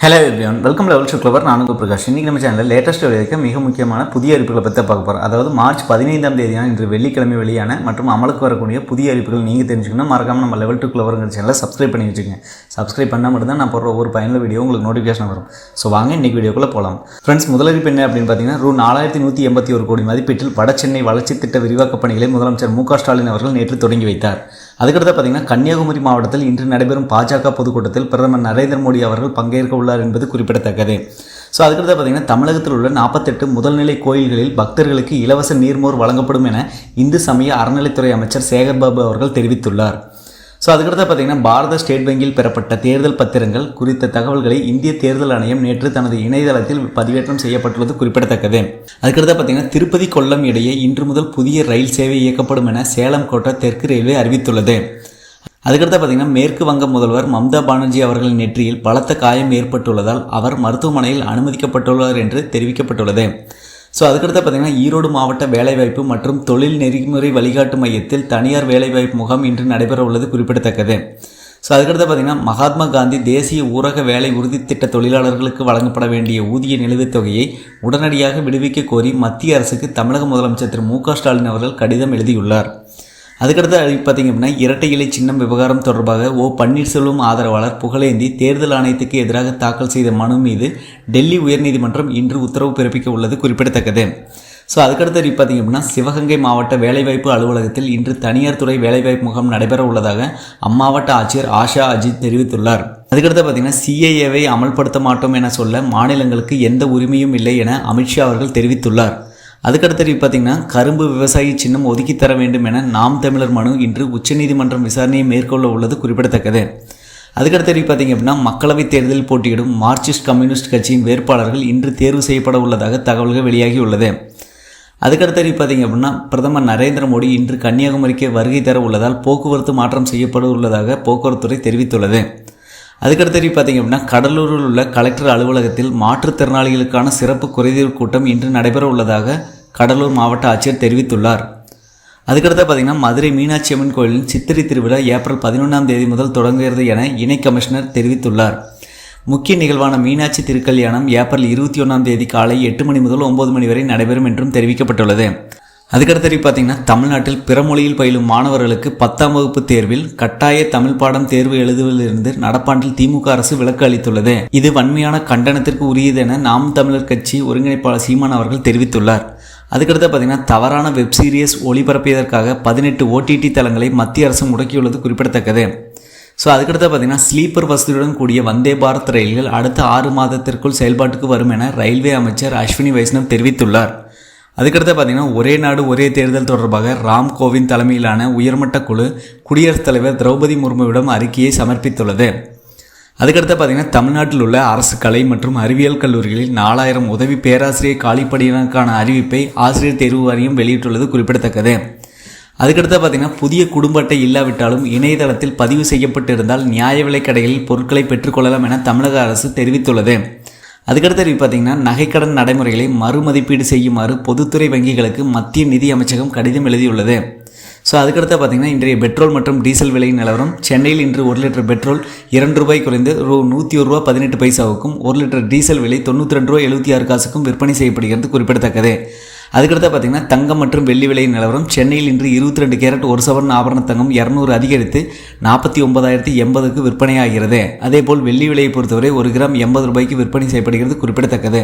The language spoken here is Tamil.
Hello everyone welcome level to clever நானுங்க பிரகாஷ். இன்றைக்கி நம்ம சேனலில் லேட்டஸ்ட் வெளியிருக்க மிக முக்கியமான புதிய அறிவிப்புகளை பற்றி பார்க்க போகிறோம் அதாவது மார்ச் பதினைந்தாம் தேதியான இன்று வெள்ளிக்கிழமை வெளியான மற்றும் அமலுக்கு வரக்கூடிய புதிய அறிவிப்புகள் நீங்கள் தெரிஞ்சுக்கணும். மறக்காமல் நம்ம லெவல் டு கிளவருங்கிற சேனலை சப்ஸ்கிரைப் பண்ணி வச்சுக்கோங்க. சப்ஸ்கிரைப் பண்ணால் மட்டும் தான் நான் போடுற ஒவ்வொரு பயனுள்ள வீடியோ உங்களுக்கு நோட்டிஃபிகேஷன் வரும். ஸோ வாங்க இன்றைக்கி வீடியோக்குள்ளே போகலாம் ஃப்ரெண்ட்ஸ் முதலமைப்பு என்ன அப்படின்னு பார்த்தீங்கன்னா ரூ. நாலாயிரத்தி நூற்றி எண்பத்தி ஒரு கோடி மதிப்பீட்டில் வட சென்னை வளர்ச்சி திட்ட விரிவாக்கப் பணிகளை முதலமைச்சர் மு க ஸ்டாலின் அவர்கள் நேற்று தொடங்கி வைத்தார். அதுக்கடுத்து பார்த்தீங்கன்னா கன்னியாகுமரி மாவட்டத்தில் இன்று நடைபெறும் பாஜக பொதுக்கூட்டத்தில் பிரதமர் நரேந்திர மோடி அவர்கள் பங்கேற்க உள்ளார் என்பது குறிப்பிடத்தக்கது. ஸோ அதுக்கடுத்து பார்த்தீங்கன்னா தமிழகத்தில் உள்ள நாற்பத்தெட்டு முதல்நிலை கோயில்களில் பக்தர்களுக்கு இலவச நீர்மோர் வழங்கப்படும் என இந்து சமய அறநிலைத்துறை அமைச்சர் சேகர்பாபு அவர்கள் தெரிவித்துள்ளார். ஸோ அதுக்கடுத்து பார்த்தீங்கன்னா பாரத ஸ்டேட் வங்கியில் பெறப்பட்ட தேர்தல் பத்திரங்கள் குறித்த தகவல்களை இந்திய தேர்தல் ஆணையம் நேற்று தனது இணையதளத்தில் பதிவேற்றம் செய்யப்பட்டுள்ளது குறிப்பிடத்தக்கது. அதுக்கடுத்து பார்த்தீங்கன்னா திருப்பதி கொல்லம் இடையே இன்று முதல் புதிய ரயில் சேவை இயக்கப்படும் என சேலம் கோட்டை தெற்கு ரயில்வே அறிவித்துள்ளது. அதுக்கடுத்து பார்த்தீங்கன்னா மேற்கு வங்க முதல்வர் மம்தா பானர்ஜி அவர்களின் நெற்றியில் பலத்த காயம் ஏற்பட்டுள்ளதால் அவர் மருத்துவமனையில் அனுமதிக்கப்பட்டுள்ளார் என்று தெரிவிக்கப்பட்டுள்ளது. ஸோ அதுக்கடுத்து பார்த்தீங்கன்னா ஈரோடு மாவட்ட வேலைவாய்ப்பு மற்றும் தொழில் நெறிமுறை வழிகாட்டு மையத்தில் தனியார் வேலைவாய்ப்பு முகாம் இன்று நடைபெற உள்ளது குறிப்பிடத்தக்கது. ஸோ அதுக்கடுத்து பார்த்தீங்கன்னா மகாத்மா காந்தி தேசிய ஊரக வேலை உறுதி திட்ட தொழிலாளர்களுக்கு வழங்கப்பட வேண்டிய ஊதிய நிலுவைத் தொகையை உடனடியாக விடுவிக்க கோரி மத்திய அரசுக்கு தமிழக முதலமைச்சர் திரு மு க ஸ்டாலின் அவர்கள் கடிதம் எழுதியுள்ளார். அதுக்கடுத்து அறிவி பார்த்தீங்க அப்படின்னா இரட்டை இலை சின்னம் விவகாரம் தொடர்பாக ஓ பன்னீர்செல்வம் ஆதரவாளர் புகழேந்தி தேர்தல் ஆணையத்துக்கு எதிராக தாக்கல் செய்த மனு மீது டெல்லி உயர்நீதிமன்றம் இன்று உத்தரவு பிறப்பிக்க உள்ளது குறிப்பிடத்தக்கது. ஸோ அதுக்கடுத்து பார்த்தீங்க அப்படின்னா சிவகங்கை மாவட்ட வேலைவாய்ப்பு அலுவலகத்தில் இன்று தனியார் துறை வேலைவாய்ப்பு முகாம் நடைபெற உள்ளதாக அம்மாவட்ட ஆட்சியர் ஆஷா அஜித் தெரிவித்துள்ளார். அதுக்கடுத்து பார்த்தீங்கன்னா சிஏஏவை அமல்படுத்த மாட்டோம் என சொல்ல மாநிலங்களுக்கு எந்த உரிமையும் இல்லை என அமித்ஷா அவர்கள் தெரிவித்துள்ளார். அதுக்கடுத்தது பார்த்தீங்கன்னா கரும்பு விவசாயி சின்னம் ஒதுக்கி தர வேண்டும் என நாம் தமிழர் மனு இன்று உச்சநீதிமன்றம் விசாரணையை மேற்கொள்ள உள்ளது குறிப்பிடத்தக்கது. அதுக்கடுத்தது பார்த்தீங்க அப்படின்னா மக்களவைத் தேர்தலில் போட்டியிடும் மார்க்சிஸ்ட் கம்யூனிஸ்ட் கட்சியின் வேட்பாளர்கள் இன்று தேர்வு செய்யப்பட உள்ளதாக தகவல்கள் வெளியாகி உள்ளது. அதுக்கடுத்து பார்த்தீங்க அப்படின்னா பிரதமர் நரேந்திர மோடி இன்று கன்னியாகுமரிக்கு வருகை தர உள்ளதால் போக்குவரத்து மாற்றம் செய்யப்பட உள்ளதாக போக்குவரத்துறை தெரிவித்துள்ளது. அதுக்கடுத்தபடி பார்த்தீங்க அப்படின்னா கடலூரில் உள்ள கலெக்டர் அலுவலகத்தில் மாற்றுத்திறனாளிகளுக்கான சிறப்பு குறைதீர் கூட்டம் இன்று நடைபெற உள்ளதாக கடலூர் மாவட்ட ஆட்சியர் தெரிவித்துள்ளார். அதுக்கடுத்து பார்த்தீங்கன்னா மதுரை மீனாட்சி அம்மன் கோயிலின் சித்திரை திருவிழா ஏப்ரல் பதினொன்றாம் தேதி முதல் தொடங்குகிறது என இணை கமிஷனர் தெரிவித்துள்ளார். முக்கிய நிகழ்வான மீனாட்சி திருக்கல்யாணம் ஏப்ரல் இருபத்தி ஒன்றாம் தேதி காலை எட்டு மணி முதல் ஒன்பது மணி வரை நடைபெறும் என்றும் தெரிவிக்கப்பட்டுள்ளது. அதுக்கடுத்து பார்த்தீங்கன்னா தமிழ்நாட்டில் பிற மொழியில் பயிலும் மாணவர்களுக்கு பத்தாம் வகுப்பு தேர்வில் கட்டாய தமிழ் பாடம் தேர்வு எழுதுவதிலிருந்து நடப்பாண்டில் திமுக அரசு விலக்கு அளித்துள்ளது. இது வன்மையான கண்டனத்திற்கு உரியது என நாம் தமிழர் கட்சி ஒருங்கிணைப்பாளர் சீமான் அவர்கள் தெரிவித்துள்ளார். அதுக்கடுத்து பார்த்தீங்கன்னா தவறான வெப் சீரியஸ் ஒளிபரப்பியதற்காக பதினெட்டு ஓடிடி தளங்களை மத்திய அரசு முடக்கியுள்ளது குறிப்பிடத்தக்கது. ஸோ அதுக்கடுத்து பார்த்தீங்கன்னா ஸ்லீப்பர் வசதியுடன் கூடிய வந்தே பாரத் ரயில்கள் அடுத்த ஆறு மாதத்திற்குள் செயல்பாட்டுக்கு வரும் என ரயில்வே அமைச்சர் அஸ்வினி வைஷ்ணவ் தெரிவித்துள்ளார். அதுக்கடுத்து பார்த்தீங்கன்னா ஒரே நாடு ஒரே தேர்தல் தொடர்பாக ராம் கோவிந்த் தலைமையிலான உயர்மட்ட குழு குடியரசுத் தலைவர் திரௌபதி முர்முவிடம் அறிக்கையை சமர்ப்பித்துள்ளது. அதுக்கடுத்து பார்த்தீங்கன்னா தமிழ்நாட்டில் உள்ள அரசு கலை மற்றும் அறிவியல் கல்லூரிகளில் நாலாயிரம் உதவி பேராசிரியர் காலிப்படையினருக்கான அறிவிப்பை ஆசிரியர் தேர்வு வாரியம் வெளியிட்டுள்ளது குறிப்பிடத்தக்கது. அதுக்கடுத்து பார்த்தீங்கன்னா புதிய குடும்ப அட்டை இல்லாவிட்டாலும் இணையதளத்தில் பதிவு செய்யப்பட்டிருந்தால் நியாய விலைக் கடைகளில் பொருட்களை பெற்றுக்கொள்ளலாம் என தமிழக அரசு தெரிவித்துள்ளது. அதுக்கடுத்து பார்த்தீங்கன்னா நகைக்கடன் நடைமுறைகளை மறுமதிப்பீடு செய்யுமாறு பொதுத்துறை வங்கிகளுக்கு மத்திய நிதி அமைச்சகம் கடிதம் எழுதியுள்ளது. ஸோ அதுக்கடுத்து பார்த்தீங்கன்னா இன்றைய பெட்ரோல் மற்றும் டீசல் விலை நிலவரம். சென்னையில் இன்று ஒரு லிட்டர் பெட்ரோல் இரண்டு ரூபாய் குறைந்து ரூ. நூற்றி ஒரு ரூபா பதினெட்டு பைசாவுக்கும் ஒரு லிட்டர் டீசல் விலை தொண்ணூற்றி ரெண்டு ரூபா எழுபத்தி ஆறு காசுக்கும் விற்பனை செய்யப்படுகிறது குறிப்பிடத்தக்கது. அதுக்கடுத்து பார்த்தீங்கன்னா தங்கம் மற்றும் வெள்ளி விலை நிலவரம். சென்னையில் இன்று இருபத்தி ரெண்டு கேரட் ஒரு சவரன் ஆபரண தங்கம் இரநூறு அதிகரித்து நாற்பத்தி ஒன்பதாயிரத்தி எண்பதுக்கு விற்பனையாகிறது. அதேபோல் வெள்ளி விலையை பொறுத்தவரை ஒரு கிராம் எண்பது ரூபாய்க்கு விற்பனை செய்யப்படுகிறது குறிப்பிடத்தக்கது.